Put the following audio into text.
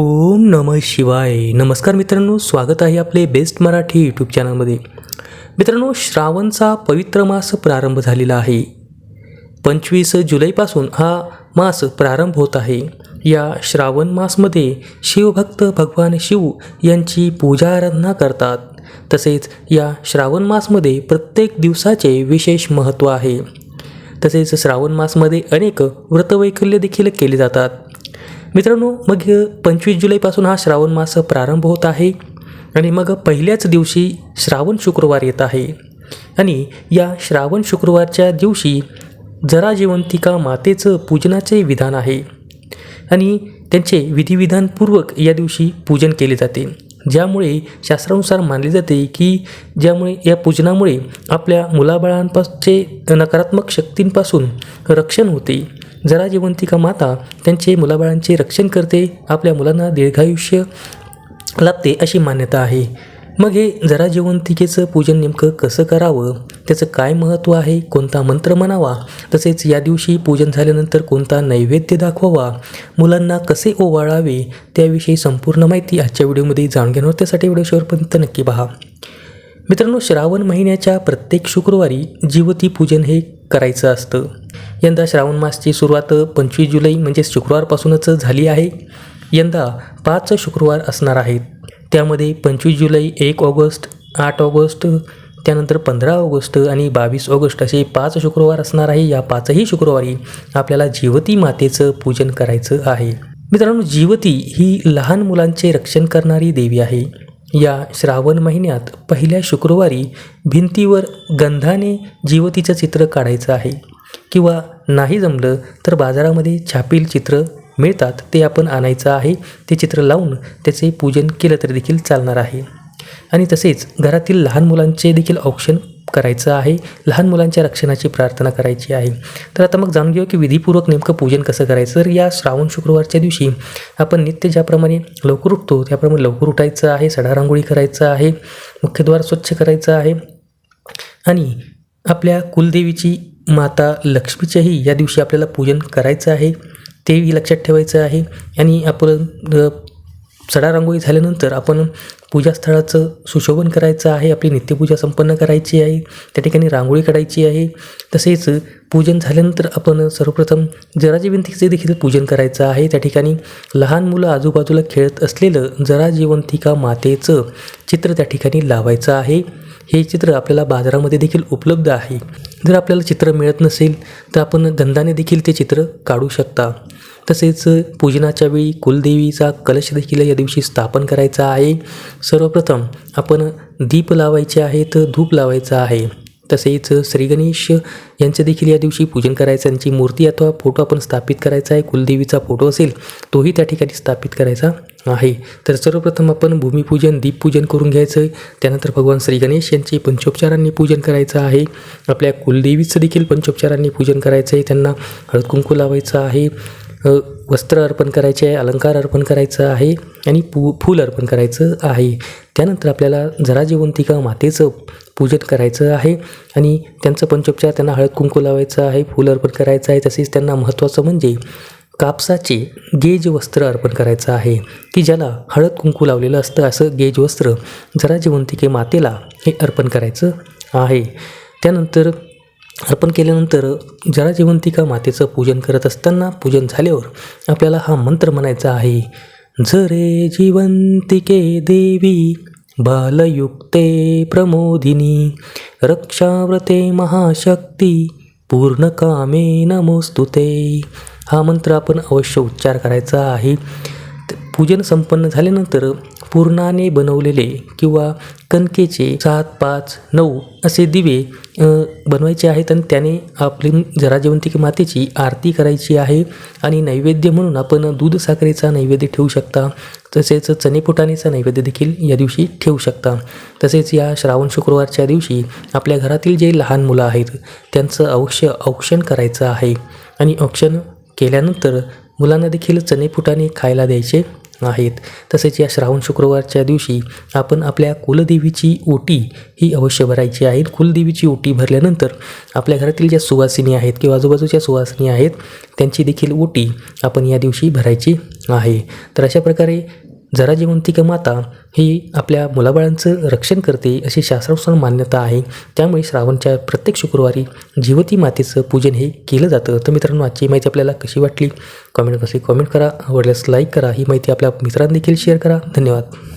ओम नम शिवाय. नमस्कार मित्रांनो स्वागत आहे आपले बेस्ट मराठी यूट्यूब चॅनलमध्ये मित्रांनो श्रावणचा पवित्र मास प्रारंभ झालेला आहे. पंचवीस जुलैपासून हा मास प्रारंभ होत आहे. या श्रावण मासमध्ये शिवभक्त भगवान शिव यांची पूजा आराधना करतात. तसेच या श्रावण मासमध्ये प्रत्येक दिवसाचे विशेष महत्त्व आहे. तसेच श्रावण मासमध्ये अनेक व्रतवैकल्य देखील केले जातात. मित्रांनो मग पंचवीस जुलैपासून हा श्रावण मास प्रारंभ होत आहे आणि मग पहिल्याच दिवशी श्रावण शुक्रवार येत आहे. आणि या श्रावण शुक्रवारच्या दिवशी जरा जिवंतिका मातेचं पूजनाचे विधान आहे. आणि त्यांचे विधिविधानपूर्वक या दिवशी पूजन केले जाते. ज्यामुळे शास्त्रानुसार मानले जाते की ज्यामुळे या पूजनामुळे आपल्या मुलाबाळांपासचे नकारात्मक शक्तींपासून रक्षण होते. जरा जिवंतिका माता त्यांचे मुलाबाळांचे रक्षण करते आपल्या मुलांना दीर्घायुष्य लाभते अशी मान्यता आहे. मग हे जरा जिवंतिकेचं पूजन नेमकं कसं करावं? त्याचं काय महत्त्व आहे? कोणता मंत्र म्हणावा? तसेच या दिवशी पूजन झाल्यानंतर कोणता नैवेद्य दाखवावा? मुलांना कसे ओवाळावे? त्याविषयी संपूर्ण माहिती आजच्या व्हिडिओमध्ये जाणून घेणार त्यासाठी व्हिडिओ शेवटपर्यंत नक्की पहा. मित्रांनो श्रावण महिन्याच्या प्रत्येक शुक्रवारी जीवती पूजन हे करायचं असतं. यंदा श्रावण मासची सुरुवात पंचवीस जुलै म्हणजे शुक्रवारपासूनच झाली आहे. यंदा पाच शुक्रवार असणार आहेत. त्यामध्ये पंचवीस जुलै एक ऑगस्ट आठ ऑगस्ट त्यानंतर पंधरा ऑगस्ट आणि बावीस ऑगस्ट असे पाच शुक्रवार असणार आहे. या पाचही शुक्रवारी आपल्याला जीवती मातेचं पूजन करायचं आहे. मित्रांनो जीवती ही लहान मुलांचे रक्षण करणारी देवी आहे. या श्रावण महिन्यात पहिल्या शुक्रवारी भिंतीवर गंधाने जीवतीचं चित्र काढायचं आहे. किंवा नाही जमलं तर बाजारामध्ये छापील चित्र मिळतात ते आपण आणायचं आहे. ते चित्र लावून त्याचे पूजन केलं तरी देखील चालणार आहे. आणि तसेच घरातील लहान मुलांचे देखील औक्षण करायचं आहे. लहान मुलांच्या रक्षणाची प्रार्थना करायची आहे. तर आता मग जाणून घेऊ की विधीपूर्वक नेमकं पूजन कसं करायचं? तर या श्रावण शुक्रवारच्या दिवशी आपण नित्य ज्याप्रमाणे लवकर उठतो त्याप्रमाणे लवकर उठायचं आहे. सडा रांगोळी करायचं आहे. मुख्यद्वार स्वच्छ करायचं आहे. आणि आपल्या कुलदेवीची माता लक्ष्मीचेही या दिवशी आपल्याला पूजन करायचं आहे. तेही लक्षात ठेवायचं आहे. आणि आपण सडा रांगोळी झाल्यानंतर आपण पूजास्थळाचं सुशोभन करायचं आहे आपली नित्यपूजा संपन्न करायची आहे त्या ठिकाणी रांगोळी काढायची आहे. तसेच पूजन झाल्यानंतर आपण सर्वप्रथम जराजी देखील पूजन करायचं आहे. त्या ठिकाणी लहान मुलं आजूबाजूला खेळत असलेलं जराजीवंतिका मातेचं चित्र त्या ठिकाणी लावायचं आहे. हे चित्र आपल्याला बाजारामध्ये देखील उपलब्ध आहे. जर आपल्याला चित्र मिळत नसेल तर आपण धंदाने देखील ते चित्र काढू शकता. तसेच पूजनाच्या वेळी कुलदेवीचा कलश देखील या दिवशी स्थापन करायचा आहे. सर्वप्रथम आपण दीप लावायचे आहेत धूप लावायचं आहे. तसेच श्री गणेश यांचं देखील या दिवशी पूजन करायचं त्यांची मूर्ती अथवा फोटो आपण स्थापित करायचा आहे. कुलदेवीचा फोटो असेल तोही त्या ठिकाणी स्थापित करायचा आहे. तर सर्वप्रथम आपण भूमिपूजन दीपपूजन करून घ्यायचं. आहे त्यानंतर भगवान श्री गणेश यांचे पंचोपचारांनी पूजन करायचं आहे. आपल्या कुलदेवीचं देखील पंचोपचारांनी पूजन करायचं आहे. त्यांना हळद कुंकू लावायचं आहे. वस्त्र अर्पण करायचे आहे अलंकार अर्पण करायचं आहे आणि पू फूल अर्पण करायचं आहे. त्यानंतर आपल्याला जरा जिवंतिका मातेचं पूजन करायचं आहे आणि त्यांचं पंचोपचार त्यांना हळद कुंकू लावायचं आहे फूल अर्पण करायचं आहे. तसेच त्यांना महत्त्वाचं म्हणजे कापसाचे गेज वस्त्र अर्पण करायचं आहे. की ज्याला हळद कुंकू लावलेलं असतं असं गेज वस्त्र जरा जिवंतिके मातेला हे अर्पण करायचं आहे. त्यानंतर अर्पण केल्यानंतर जरा जिवंतिका मातेचं पूजन करत असताना पूजन झाल्यावर आपल्याला हा मंत्र म्हणायचा आहे झरे जिवंतिके देवी बालयुक्ते प्रमोदिनी रक्षाव्रते महाशक्ती पूर्णकामे नमोस्तुते. हा मंत्र आपण अवश्य उच्चार करायचा आहे. पूजन संपन्न झाल्यानंतर पूर्णाने बनवलेले किंवा कणकेचे सात पाच नऊ असे दिवे बनवायचे आहेत आणि त्याने आपली जराजिवंतिक मातेची आरती करायची आहे आणि नैवेद्य म्हणून आपण दूध साखरेचा नैवेद्य ठेवू शकता. तसेच चणेपुटाणीचा नैवेद्य देखील या दिवशी ठेवू शकता. तसेच या श्रावण शुक्रवारच्या दिवशी आपल्या घरातील जे लहान मुलं आहेत त्यांचं अवश्य औक्षण करायचं आहे. आणि औक्षण केल्यानंतर मुलांना देखील चणेपुटाणे खायला द्यायचे. आहेत तसेच या श्रावण शुक्रवारच्या दिवशी आपण आपल्या कुलदेवीची ओटी ही अवश्य भरायची आहे. कुलदेवीची ओटी भरल्यानंतर आपल्या घरातील ज्या सुवासिनी आहेत किंवा आजूबाजूच्या सुवासिनी आहेत त्यांची देखील ओटी आपण या दिवशी भरायची आहे. तर अशा प्रकारे जरा जिवंतिका माता ही आपल्या मुलाबाळांचं रक्षण करते अशी शास्त्रानुसार मान्यता आहे. त्यामुळे श्रावणच्या प्रत्येक शुक्रवारी जिवती मातेचं पूजन हे केलं जातं. तर मित्रांनो आजची माहिती आपल्याला कशी वाटली? कमेंट कशी कमेंट करा. आवडल्यास लाईक करा. ही माहिती आपल्या मित्रांदेखील शेअर करा. धन्यवाद.